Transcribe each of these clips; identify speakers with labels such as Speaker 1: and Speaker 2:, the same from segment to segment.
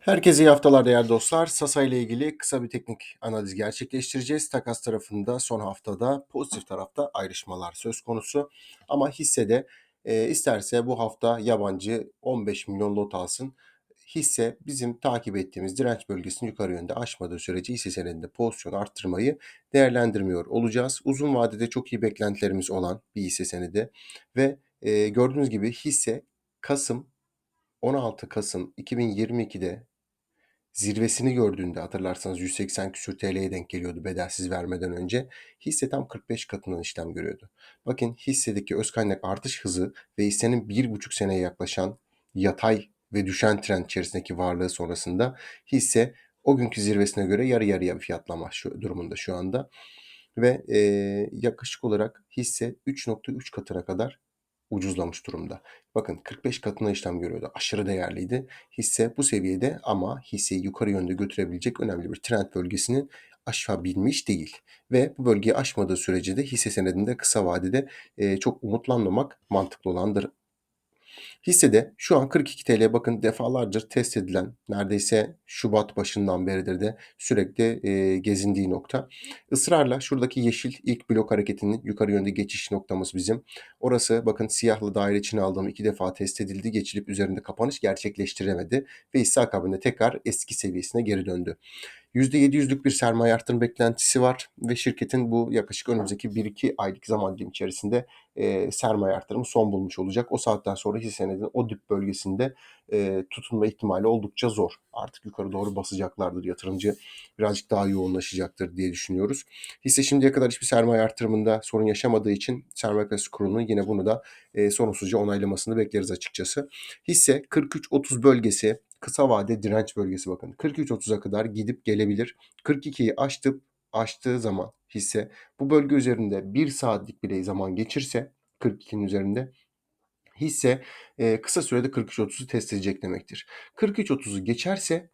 Speaker 1: Herkese iyi haftalar değerli dostlar. Sasa ile ilgili kısa bir teknik analiz gerçekleştireceğiz. Takas tarafında son haftada pozitif tarafta ayrışmalar söz konusu. Ama hissede e, isterse bu hafta yabancı 15 milyon lot alsın. Hisse bizim takip ettiğimiz direnç bölgesini yukarı yönde aşmadığı sürece hisse senedinde pozisyon arttırmayı değerlendirmiyor olacağız. Uzun vadede çok iyi beklentilerimiz olan bir hisse senedi ve e, gördüğünüz gibi hisse Kasım 16 Kasım 2022'de zirvesini gördüğünde hatırlarsanız 180 küsür TL'ye denk geliyordu bedelsiz vermeden önce. Hisse tam 45 katından işlem görüyordu. Bakın hissedeki öz kaynak artış hızı ve hissenin 1,5 seneye yaklaşan yatay ve düşen trend içerisindeki varlığı sonrasında hisse o günkü zirvesine göre yarı yarıya bir fiyatlama şu durumunda şu anda. Ve e, yaklaşık olarak hisse 3.3 katına kadar ucuzlamış durumda. Bakın 45 katına işlem görüyordu. Aşırı değerliydi. Hisse bu seviyede ama hisseyi yukarı yönde götürebilecek önemli bir trend bölgesini aşabilmiş değil. Ve bu bölgeyi aşmadığı sürece de hisse senedinde kısa vadede e, çok umutlanmamak mantıklı olandır Hissede şu an 42 TL bakın defalarca test edilen neredeyse Şubat başından beridir de sürekli e, gezindiği nokta. Israrla şuradaki yeşil ilk blok hareketinin yukarı yönde geçiş noktamız bizim. Orası bakın siyahlı daire için aldığım iki defa test edildi. Geçilip üzerinde kapanış gerçekleştiremedi ve hisse akabinde tekrar eski seviyesine geri döndü. %700'lük bir sermaye artırım beklentisi var ve şirketin bu yaklaşık önümüzdeki 1-2 aylık zaman dilimi içerisinde e, sermaye artırımı son bulmuş olacak. O saatten sonra hisse o dip bölgesinde e, tutunma ihtimali oldukça zor. Artık yukarı doğru basacaklardır yatırımcı. Birazcık daha yoğunlaşacaktır diye düşünüyoruz. Hisse şimdiye kadar hiçbir sermaye artırımında sorun yaşamadığı için sermaye piyasası kurulunun yine bunu da e, sorunsuzca onaylamasını bekleriz açıkçası. Hisse 43-30 bölgesi kısa vade direnç bölgesi bakın. 43-30'a kadar gidip gelebilir. 42'yi aştıp aştığı zaman hisse bu bölge üzerinde 1 saatlik bile zaman geçirse 42'nin üzerinde hisse e, kısa sürede 43-30'u test edecek demektir. 43-30'u geçerse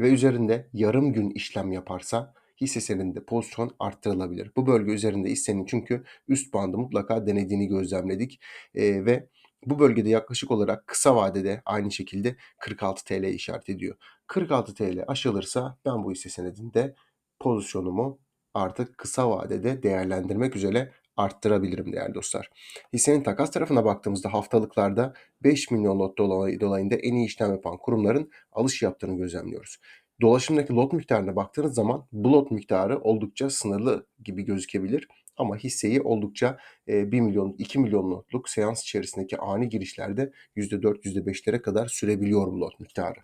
Speaker 1: ve üzerinde yarım gün işlem yaparsa hisse senedinde pozisyon arttırılabilir. Bu bölge üzerinde hissenin çünkü üst bandı mutlaka denediğini gözlemledik e, ve bu bölgede yaklaşık olarak kısa vadede aynı şekilde 46 TL işaret ediyor. 46 TL aşılırsa ben bu hisse senedinde pozisyonumu artık kısa vadede değerlendirmek üzere arttırabilirim değerli dostlar. Hissenin takas tarafına baktığımızda haftalıklarda 5 milyon lot dolayında en iyi işlem yapan kurumların alış yaptığını gözlemliyoruz. Dolaşımdaki lot miktarına baktığınız zaman bu lot miktarı oldukça sınırlı gibi gözükebilir. Ama hisseyi oldukça e, 1 milyon, 2 milyon notluk seans içerisindeki ani girişlerde %4, %5'lere kadar sürebiliyor bu lot miktarı.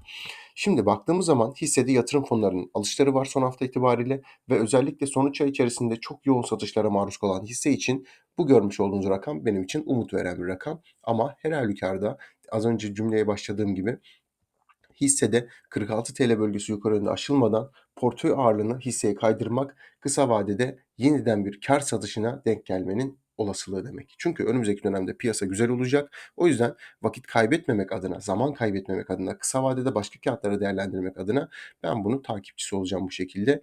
Speaker 1: Şimdi baktığımız zaman hissede yatırım fonlarının alışları var son hafta itibariyle ve özellikle son 3 ay içerisinde çok yoğun satışlara maruz kalan hisse için bu görmüş olduğunuz rakam benim için umut veren bir rakam. Ama her halükarda az önce cümleye başladığım gibi hissede 46 TL bölgesi yukarı yönde aşılmadan portföy ağırlığını hisseye kaydırmak kısa vadede yeniden bir kar satışına denk gelmenin olasılığı demek. Çünkü önümüzdeki dönemde piyasa güzel olacak. O yüzden vakit kaybetmemek adına, zaman kaybetmemek adına, kısa vadede başka kağıtları değerlendirmek adına ben bunu takipçisi olacağım bu şekilde.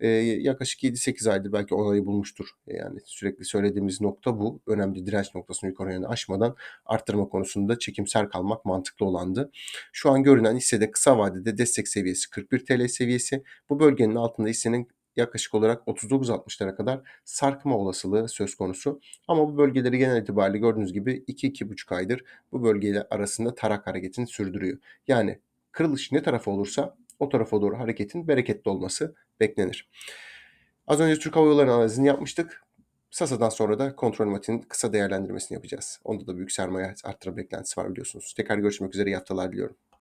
Speaker 1: Ee, yaklaşık 7-8 aydır belki onayı bulmuştur. Yani sürekli söylediğimiz nokta bu. Önemli direnç noktasını yukarı yönde aşmadan arttırma konusunda çekimser kalmak mantıklı olandı. Şu an görünen hissede kısa vadede destek seviyesi 41 TL seviyesi. Bu bölgenin altında hissenin yaklaşık olarak 39-60'lara kadar sarkma olasılığı söz konusu. Ama bu bölgeleri genel itibariyle gördüğünüz gibi 2-2,5 aydır bu bölgeyle arasında tarak hareketini sürdürüyor. Yani kırılış ne tarafa olursa o tarafa doğru hareketin bereketli olması beklenir. Az önce Türk Hava Yolları analizini yapmıştık. Sasa'dan sonra da kontrol matinin kısa değerlendirmesini yapacağız. Onda da büyük sermaye arttırma beklentisi var biliyorsunuz. Tekrar görüşmek üzere iyi haftalar diliyorum.